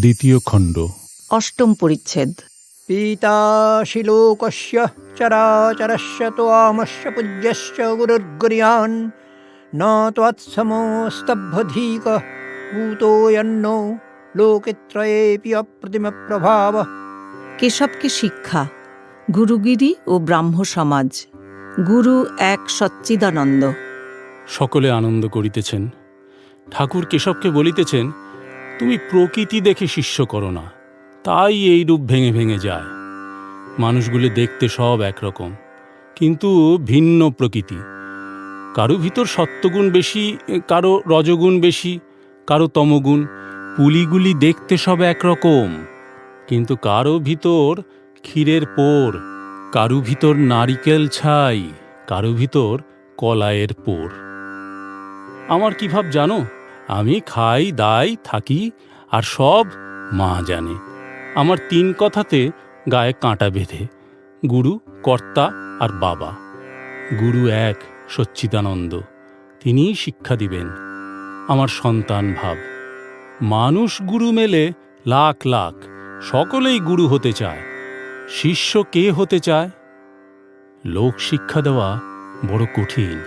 দ্বিতীয় খণ্ড। অষ্টম পরিচ্ছেদ। পীতাশি লোকস্য চরাচরস্য তোমস্য পূজ্যস্য গুরুর্গুরিয়ান ন ত্বৎসমস্তভ্যধীক ভূতোয়ন্নো লোকেত্রয়েপি অপ্রতিম প্রভাব কেশবকে শিক্ষা? গুরুগিরি ও ব্রাহ্ম সমাজ। গুরু এক সচ্চিদানন্দ। সকলে আনন্দ করিতেছেন। ঠাকুর কেশবকে বলিতেছেন তুমি প্রকৃতি দেখে শিষ্য করো না। তাই এই রূপ ভেঙে ভেঙে যায়। মানুষগুলো দেখতে সব একরকম, কিন্তু ভিন্ন প্রকৃতি। কারও ভিতর সত্যগুণ বেশি, কারও রজগুণ বেশি, কারও তমগুণ। পুলিগুলি দেখতে সব একরকম, কিন্তু কারও ভিতর ক্ষীরের পোর, কারও ভিতর নারিকেল ছাই, কারও ভিতর কলায়ের পোর। আমার কি ভাব জানো? আমি খাই, দাই, থাকি, আর সব মা জানে। আমার তিন কথাতে গায়ে কাঁটা বেঁধে, গুরু, কর্তা আর বাবা। গুরু এক, সচ্চিদানন্দ, তিনিই শিক্ষা দিবেন আমার সন্তান ভাব। মানুষ গুরু মেলে লাখ লাখ, সকলেই গুরু হতে চায়। শিষ্য কে হতে চায়? লোক শিক্ষা দেওয়া বড় কঠিন।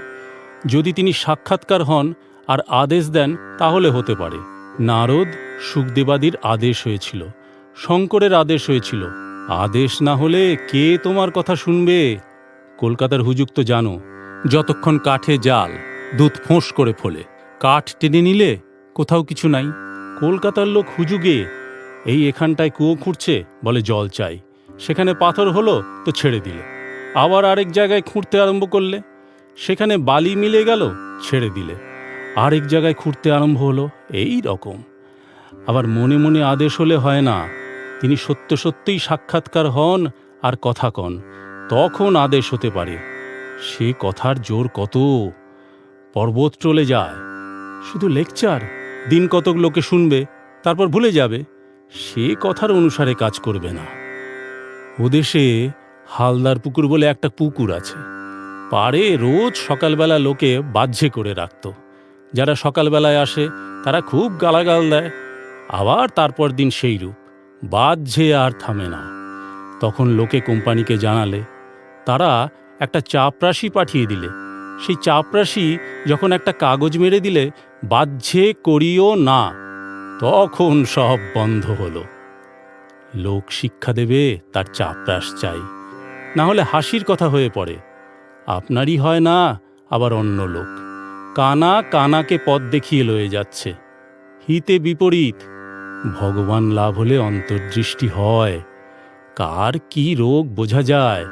যদি তিনি সাক্ষাৎকার হন আর আদেশ দেন তাহলে হতে পারে। নারদ সুখদেবাদির আদেশ হয়েছিল, শঙ্করের আদেশ হয়েছিল। আদেশ না হলে কে তোমার কথা শুনবে? কলকাতার হুজুক তো জানো, যতক্ষণ কাঠে জাল, দুধ ফোঁস করে ফোলে। কাঠ টেনে নিলে কোথাও কিছু নাই। কলকাতার লোক হুজুগে, এই এখানটায় কুয়ো খুঁড়ছে বলে জল চাই। সেখানে পাথর হলো তো ছেড়ে দিলে। আবার আরেক জায়গায় খুঁড়তে আরম্ভ করলে, সেখানে বালি মিলে গেল, ছেড়ে দিলে। আরেক জায়গায় খুঁড়তে আরম্ভ হলো, এই রকম। আবার মনে মনে আদেশ হলে হয় না, তিনি সত্য সত্যিই সাক্ষাৎকার হন আর কথা কন, তখন আদেশ হতে পারে। সে কথার জোর কত? পর্বত চলে যায়। শুধু লেকচার, দিন কতক লোকে শুনবে, তারপর ভুলে যাবে, সে কথার অনুসারে কাজ করবে না। ওদেশে হালদার পুকুর বলে একটা পুকুর আছে পারে রোজ সকালবেলা লোকে বাহ্যে করে রাখত। যারা সকালবেলায় আসে, তারা খুব গালাগাল দেয়। আবার তারপর দিন সেই রূপ বাহ্যে আর থামে না। তখন লোকে কোম্পানিকে জানালে, তারা একটা চাপরাশি পাঠিয়ে দিলে। সেই চাপরাশি যখন একটা কাগজ মেরে দিলে বাহ্যে করিও না। তখন সব বন্ধ হলো। লোক শিক্ষা দেবে, তার চাপরাশ চাই। না হলে হাসির কথা হয়ে পড়ে। আপনারই হয় না, আবার অন্য লোক। কানা কানাকে পথ দেখিয়ে লয়ে যাচ্ছে। হিতে বিপরীত, ভগবান লাভ হলে অন্তর্দৃষ্টি হয়। কার কি রোগ বোঝা যায়,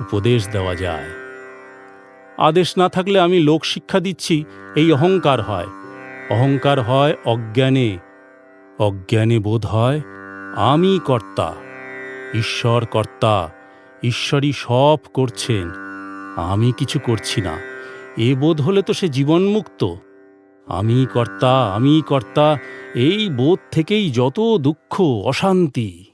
উপদেশ দেওয়া যায়। আদেশ না থাকলে আমি লোক শিক্ষা দিচ্ছি, এই অহংকার হয়। অহংকার হয় অজ্ঞানে অজ্ঞানে বোধ হয় আমি কর্তা, ঈশ্বর কর্তা, ঈশ্বরই সব করছেন, আমি কিছু করছি না। এ বোধ হলে তো সে জীবনমুক্ত। আমি কর্তা আমি কর্তা, এই বোধ থেকেই যত দুঃখ, অশান্তি